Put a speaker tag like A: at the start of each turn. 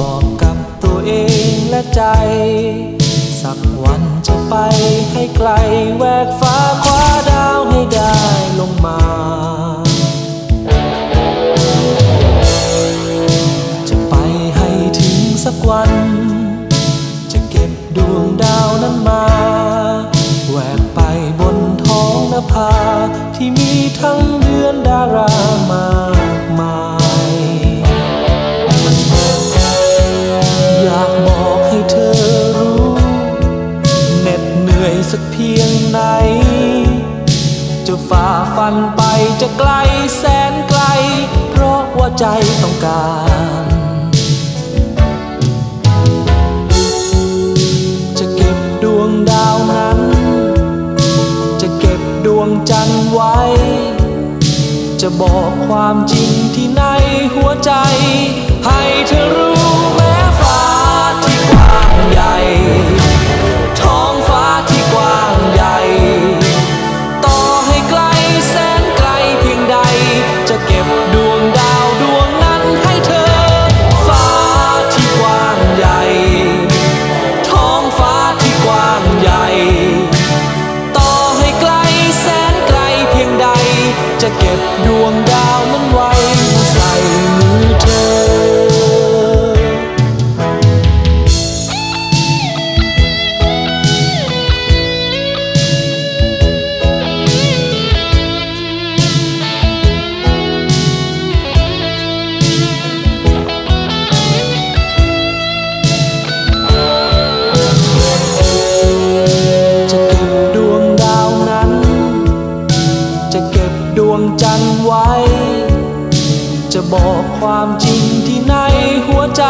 A: บอกกับตัวเองและใจ สักวันจะไปให้ไกลแวกฟ้าคว้าดาวให้ได้ลงมาจะไปให้ถึงสักวัน จะเก็บดวงดาวนั้นมาแหวกไปบนท้องนภาที่มีทั้งเดือนดารามา เหนื่อยสักเพียงไหน จะฝ่าฟันไปจะไกลแสนไกล เพราะว่าใจต้องการ จะเก็บดวงดาวนั้น จะเก็บดวงจันทร์ไว้ จะบอกความจริงที่ในหัว จ จะบอกความจริงที่ในหัวใจ